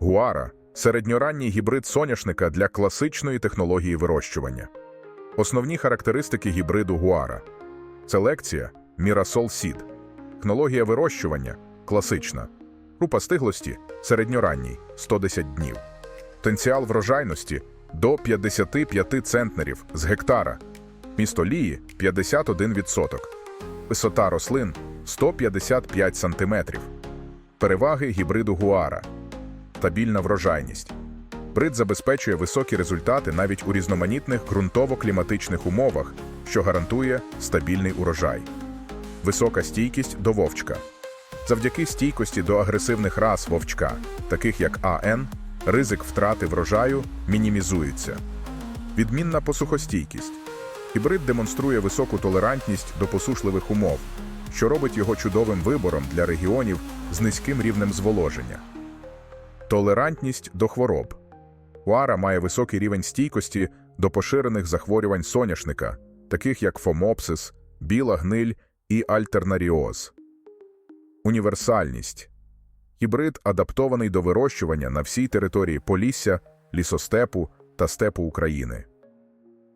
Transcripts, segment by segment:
Гуара середньоранній гібрид соняшника для класичної технології вирощування. Основні характеристики гібриду Гуара. Селекція Мірасол Сід. Технологія вирощування класична. Група стиглості середньоранній 110 днів. Потенціал врожайності до 55 центнерів з гектара. Місто Лії 51%. Висота рослин 155 см. Переваги гібриду Гуара. Стабільна врожайність. Брид забезпечує високі результати навіть у різноманітних ґрунтово-кліматичних умовах, що гарантує стабільний урожай. Висока стійкість до вовчка. Завдяки стійкості до агресивних рас вовчка, таких як АН, ризик втрати врожаю мінімізується. Відмінна посухостійкість. Гібрид демонструє високу толерантність до посушливих умов, що робить його чудовим вибором для регіонів з низьким рівнем зволоження. Толерантність до хвороб. Уара має високий рівень стійкості до поширених захворювань соняшника, таких як фомопсис, біла гниль і альтернаріоз. Універсальність. Гібрид адаптований до вирощування на всій території Полісся, лісостепу та степу України.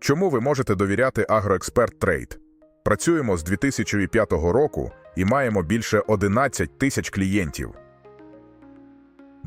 Чому ви можете довіряти Агроексперт Трейд? Працюємо з 2005 року і маємо більше 11 тисяч клієнтів.